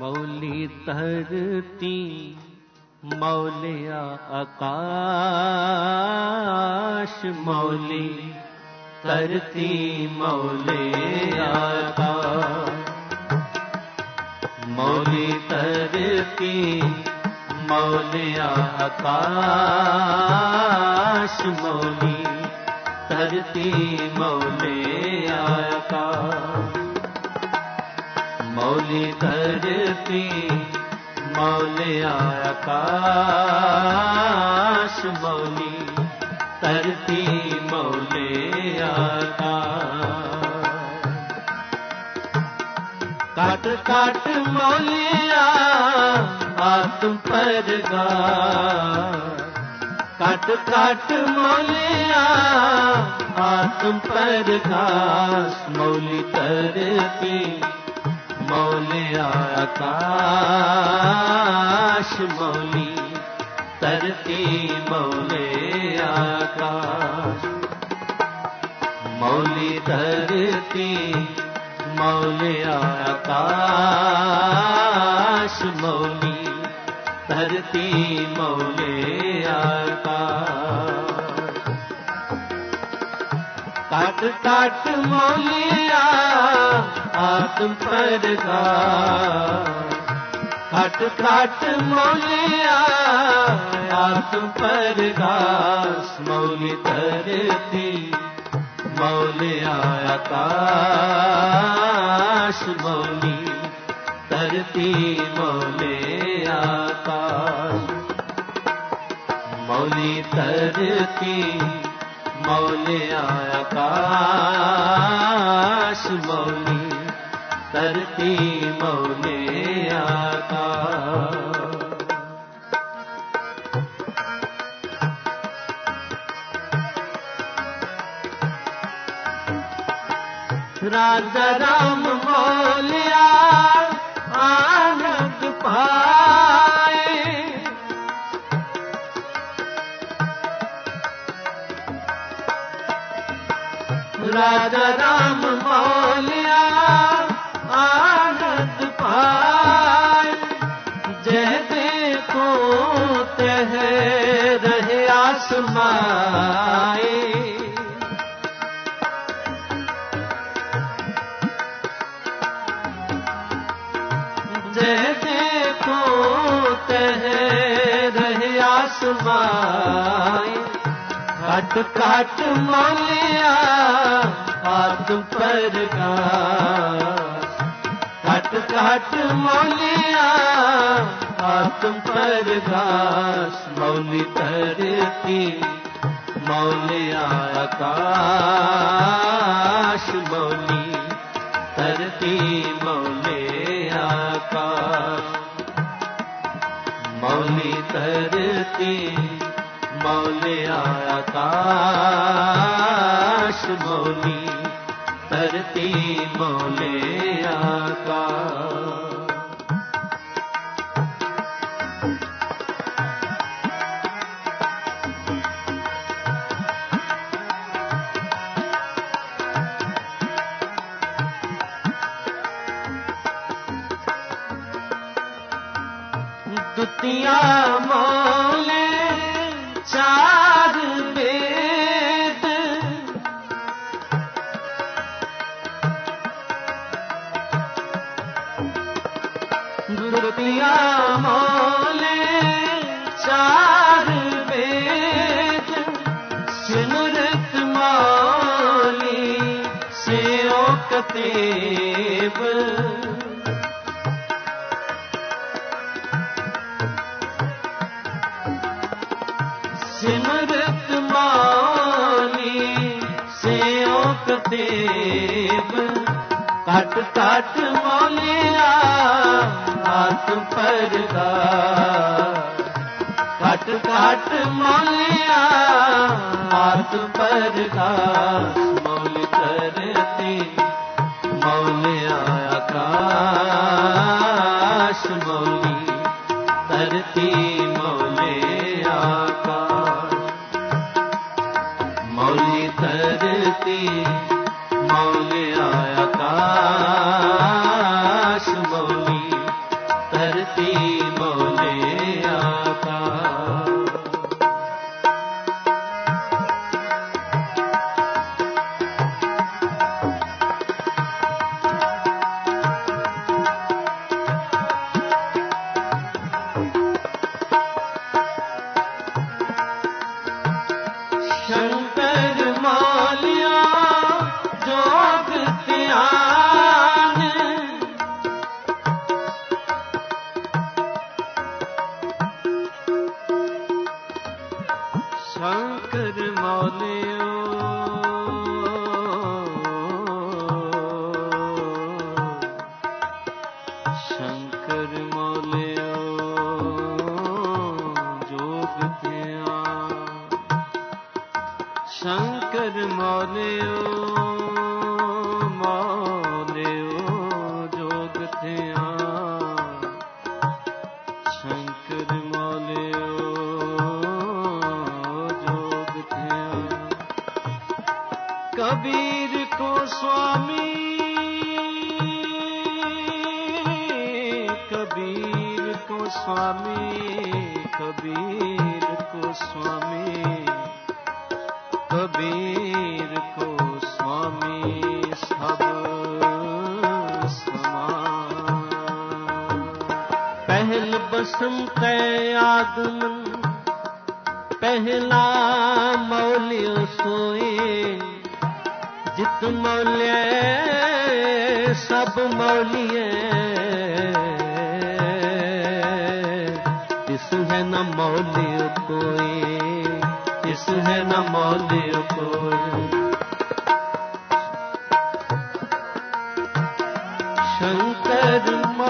ਮੌਲੀ ਧਰਤੀ ਮੌਲਿਆ ਆਕਾਸ਼ ਮੌਲੀ ਧਰਤੀ ਮੌਲਿਆ ਆਕਾਸ਼ ਮੌਲੀ ਧਰਤੀ ਮੌਲਿਆ ਆਕਾਸ਼ ਮੌਲੀ ਧਰਤੀ ਮੌਲਿਆ ਮੌਲੀ ਧਰਤੀ ਮੌਲਿਆ ਆਕਾਸ਼ ਮੌਲੀ ਧਰਤੀ ਮੌਲਿਆ ਆਕਾਸ਼। ਕਟ ਕਟ ਮੌਲਿਆ, ਆਤਮ ਪਰਗਾ ਕਟ ਕਟ ਮੌਲਿਆ, ਆਤਮ ਪਰਗਾਸ ਮੌਲੀ ਧਰਤੀ ਮੌਲਿਆ ਆਕਾਸ਼ ਮੌਲੀ ਧਰਤੀ ਮੌਲਿਆ ਆਕਾਸ਼। ਮੌਲੀ ਧਰਤੀ ਮੌਲਿਆ ਆਕਾਸ਼ ਮੌਲੀ ਧਰਤੀ ਮੌਲਿਆ ਆਕਾਸ਼ ਕਟ ਮੋਲਿਆ ਮੌਲਿਆ ਆਤਮ ਪਰਗਾ ਕਟ ਕਟ ਮੌਲਿਆ ਆਤਮ ਪਰਗਾਸ ਮੌਲੀ ਧਰਤੀ ਮੌਲਿਆ ਆਕਾਸ਼, ਮੌਲੀ ਧਰਤੀ, ਮੌਲੇ ਆਕਾਸ਼। ਮੌਲੀ ਧਰਤੀ ਮੌਲਿਆ ਆਕਾਸ਼ ਮੌਲੀ ਧਰਤੀ ਮੌਲਿਆ ਆਕਾਸ਼। ਰਾਜਾ ਰਾਮ ਰਾਜਾ ਰਾਮ ਮੋਲਿਆ ਆਨੰਦ ਪਾਏ। ਜੈ ਦੇਖੋ ਤਹ ਰਹੇ ਆਸਮਾਏ ਘਟ ਘਟ ਮਾਲਿਆ ਆਤ ਪਰਗਾਸ ਘਟ ਘਟ ਮਾਲਿਆ ਆਤ ਪਰਗਾਸ ਮੌਲੀ ਧਰਤੀ ਮੌਲਿਆ ਆਕਾਸ਼। मोली करती मोले आका दुतिया मोली ਸਿਓ ਸਿਮਰਤ ਮਾਨੀ ਸਿਓ ਕਤੇਬ ਕਟ ਕਟ ਮੌਲਿਆ ਹੱਥ ਪਰਦਾ ਕਟ ਕਟ ਮੌਲਿਆ ਹੱਥ ਪਰਦਾ ਮੌਲਿਆ ਆਕਾਸ਼ ਕਰ ਸ਼ੰਕਰ ਮੌਲਿਓ ਸ਼ੰਕਰ ਮੌਲਿਓ ਕਬੀਰ ਕੋ ਸੁਆਮੀ। ਕਬੀਰ ਕੋ ਸੁਆਮੀ, ਕਬੀਰ ਕੋ ਸੁਆਮੀ। ਕਬੀਰ ਕੋ ਸੁਆਮੀ, ਸਭ ਸਮਾਨ। ਪਹਿਲ ਬਸੰਤ ਆਗਮਨ, ਪਹਿਲਾ ਮੌਲਿਓ ਜਿਤ ਮੌਲਿਆ ਸਭ ਮੌਲੀਏ ਇਸ ਹੈ ਨਾ ਮੌਲਿਓ ਕੋਈ, ਇਸ ਹੈ ਨ ਮੌਲਿਓ ਕੋਈ। ਸ਼ੰਕਰ ਮੌਲਿਓ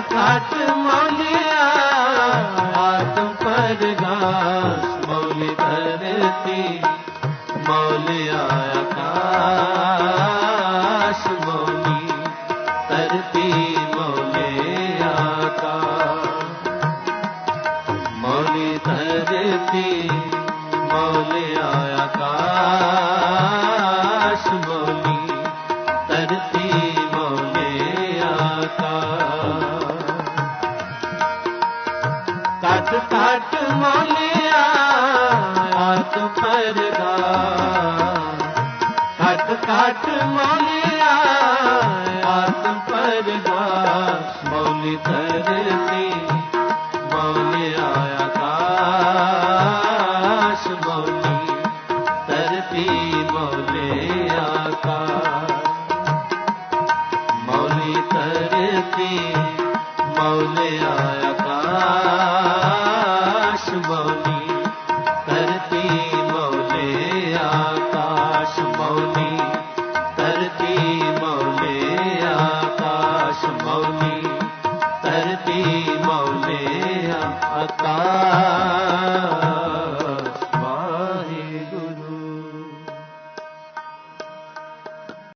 ਕਟ ਕਟ ਮੋਲਿਆ ਆਦ ਪਰਗਾ ਮੌਲੀ ਧਰਤੀ ਮੌਲਿਆ ਆਕਾਸ਼, ਮੌਲੀ ਧਰਤੀ ਮੌਲਿਆ ਆਕਾਸ਼। ਮੌਲੀ ਧਰਤੀ ਮੌਲਿਆ ਕਟ